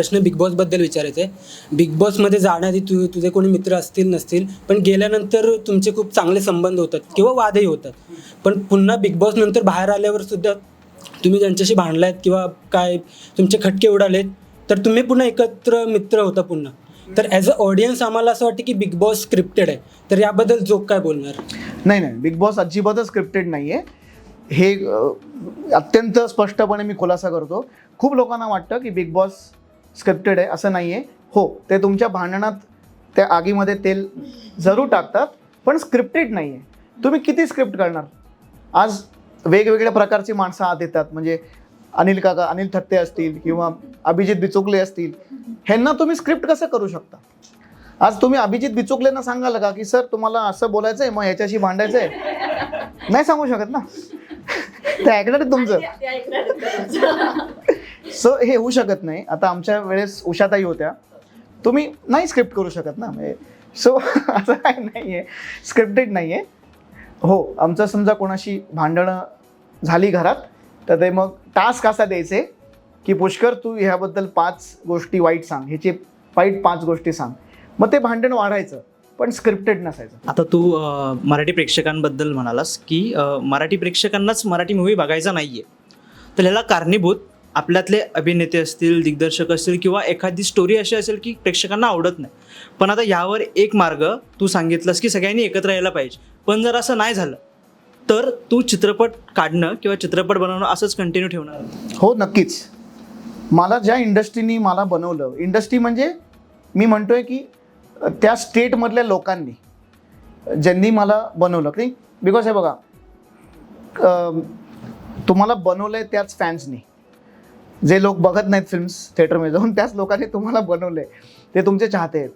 प्रश्न बिग बॉसबद्दल विचारायचा आहे बिग बॉसमध्ये जाण्याआधी तु तुझे कोणी मित्र असतील नसतील पण गेल्यानंतर तुमचे खूप चांगले संबंध होतात किंवा वादही होतात. पण पुन्हा बिग बॉस नंतर बाहेर आल्यावर सुद्धा तुम्ही ज्यांच्याशी भांडलायत किंवा काय तुमचे खटके उडालेत तर तुम्ही पुन्हा एकत्र मित्र होता पुन्हा. तर ॲज अ ऑडियन्स आम्हाला असं वाटतं की बिग बॉस स्क्रिप्टेड आहे. तर याबद्दल जोक काय बोलणार? नाही नाही. बिग बॉस अजिबातच स्क्रिप्टेड नाही आहे हे अ, अत्यंत स्पष्टपणे मी खुलासा करतो. खूप लोकांना वाटतं की बिग बॉस स्क्रिप्टेड आहे असं नाही आहे हो ते तुमच्या भांडणात त्या आगीमध्ये तेल जरूर टाकतात पण स्क्रिप्टेड नाही आहे तुम्ही किती स्क्रिप्ट करणार? आज वेगवेगळ्या प्रकारची माणसं आत येतात म्हणजे अनिल काका अनिल थत्ते असतील किंवा अभिजित बिचुकले असतील ह्यांना तुम्ही स्क्रिप्ट कसं करू शकता? आज तुम्ही अभिजित बिचुकलेंना सांगाल का की सर तुम्हाला असं बोलायचं आहे मग ह्याच्याशी भांडायचं आहे नाही सांगू शकत ना. ते ऐकणार तुमचं. सो हे होऊ शकत नाही. आता आमच्या वेळेस उषाताई होत्या. तुम्ही नाही स्क्रिप्ट करू शकत ना म्हणजे. सो असं काय नाही आहे स्क्रिप्टेड नाही आहे हो आमचं समजा कोणाशी भांडणं झाली घरात तर ते मग टास्क असा द्यायचे की पुष्कर तू ह्याबद्दल पाच गोष्टी वाईट सांग. ह्याचे वाईट पाच गोष्टी सांग. मग ते भांडण वाढायचं पण स्क्रिप्टेड नसायचं. आता तू मराठी प्रेक्षकांबद्दल म्हणालास की मराठी प्रेक्षकांनाच मराठी मूवी बघायचा नाही आहे तर ह्याला कारणीभूत आपल्यातले अभिनेते असतील दिग्दर्शक असतील किंवा एखादी स्टोरी अशी असेल की प्रेक्षकांना आवडत नाही. पण आता यावर एक मार्ग तू सांगितलंस की सगळ्यांनी एकत्र यायला पाहिजे. पण जर असं नाही झालं तर तू चित्रपट काढणं किंवा चित्रपट बनवणं असंच कंटिन्यू ठेवणार. हो नक्कीच. मला ज्या इंडस्ट्रीनी मला बनवलं इंडस्ट्री म्हणजे मी म्हणतोय की त्या स्टेटमधल्या लोकांनी ज्यांनी मला बनवलं. की बिकॉज हे बघा तुम्हाला बनवलं आहे त्याच फॅन्सनी जे लोक बघत नाहीत फिल्म्स थिएटरमध्ये जाऊन त्याच लोकांनी तुम्हाला बनवलं आहे ते तुमचे चाहते आहेत.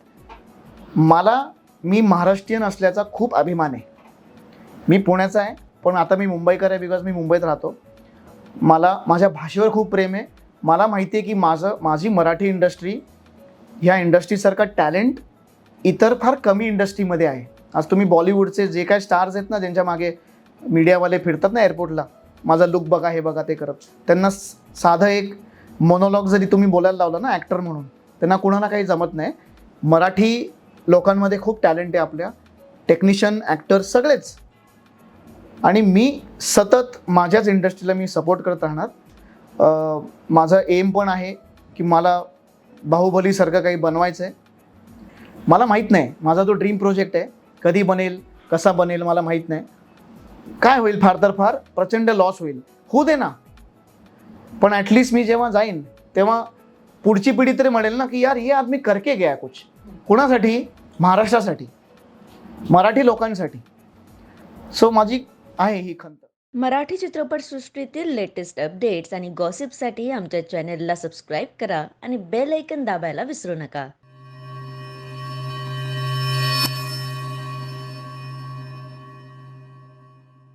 मला मी महाराष्ट्रीयन असल्याचा खूप अभिमान आहे. मी पुण्याचा आहे पण आता मी मुंबईकर आहे बिकॉज मी मुंबईत राहतो. मला माझ्या भाषेवर खूप प्रेम आहे. मला माहिती आहे की माझं माझी मराठी इंडस्ट्री ह्या इंडस्ट्रीसारखा टॅलेंट इतर फार कमी इंडस्ट्रीमध्ये आहे. आज तुम्ही बॉलिवूडचे जे काय स्टार्स आहेत ना ज्यांच्या मागे मीडियावाले फिरतात ना एअरपोर्टला माझा लुक बघा हे बघा ते करत. त्यांना साधं एक मोनोलॉग जरी तुम्ही बोलायला लावलं ना ॲक्टर म्हणून त्यांना कुणाला काही जमत नाही. मराठी लोकांमध्ये खूप टॅलेंट आहे आपल्या. टेक्निशियन ॲक्टर सगळेच. आणि मी सतत माझ्याच इंडस्ट्रीला मी सपोर्ट करत राहणार. माझं एम पण आहे की मला बाहुबलीसारखं काही बनवायचं आहे मला माहीत नाही. माझा जो ड्रीम प्रोजेक्ट आहे कधी बनेल कसा बनेल मला माहीत नाही. काय होईल फार तर फार? प्रचंड लॉस होईल. होऊ दे ना. पण ॲटलिस्ट मी जेव्हा जाईन तेव्हा पुढची पिढी तरी म्हणेल ना की यार हे आदमी करके गया कुछ. कुणासाठी? महाराष्ट्रासाठी. मराठी लोकांसाठी. सो माझी आहे ही खंत. मराठी चित्रपटसृष्टीतील लेटेस्ट अपडेट्स आणि गॉसिपसाठी आमच्या चॅनेलला सबस्क्राईब करा आणि बेल ऐकन दाबायला विसरू नका.